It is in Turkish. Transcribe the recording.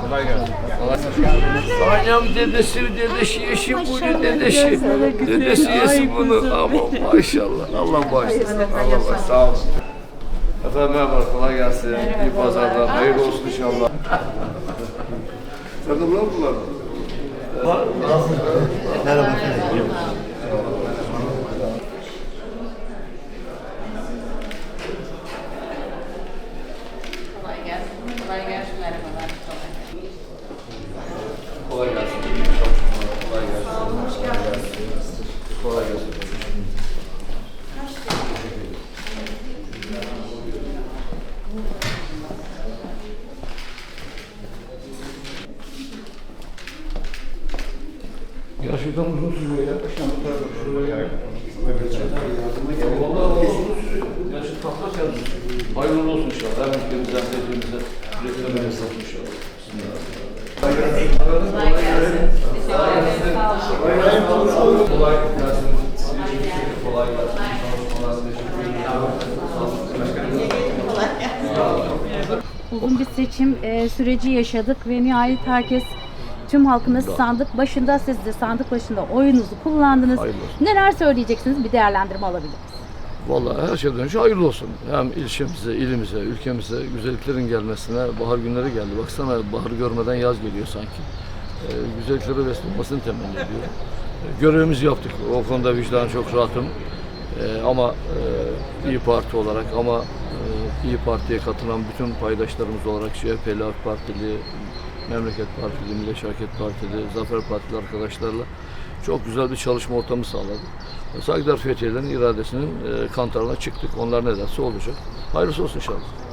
Kolay gelsin. Annem dedesi, dedesi, eşi bunu, dedesi. Dedesi yesin bunu. Ama maşallah. Allah bağışlasın. Allah bağışlasın. Sağ olun. Efendim merhaba, kolay gelsin. İyi pazarlar. Hayırlı olsun inşallah. Bunu mu kullandın? Merhaba efendim. Kolay gelsin. Kolay gelsin. Merhabalar. Kolay gelsin. Kolay gelsin. Kolay gelsin. Hoş geldiniz. Kolay gelsin. Gerçekten uzun sürüyor ya. Vallahi uzun sürüyor. Hayırlı olsun inşallah. Hem ülkemize hem hepimize üretmemize olsun inşallah. Kolay gelsin. Kolay gelsin. Kolay gelsin. Uzun bir seçim e, süreci yaşadık ve nihayet herkes tüm halkımız sandık başında siz de sandık başında oyunuzu kullandınız. Neler söyleyeceksiniz? Bir değerlendirme alabilir miyiz? Vallahi her şeyden önce hayırlı olsun. Hem ilçemize, ilimize, ülkemize güzelliklerin gelmesine bahar günleri geldi. Baksana bahar görmeden yaz geliyor sanki. Ee, güzelliklere vesile olmasını temenni ediyorum. Görevimizi yaptık. O konuda vicdan çok rahatım. Ee, ama e, İyi Parti olarak ama e, İyi Parti'ye katılan bütün paydaşlarımız olarak CHP'li, AK Partili, Memleket Partili, Milliyetçi Hareket Partili, Zafer Partili arkadaşlarla çok güzel bir çalışma ortamı sağladık. Sagdar Fethiye'lerin iradesinin e, kantarına çıktık. Onlar ne derse olacak. Hayırlısı olsun inşallah.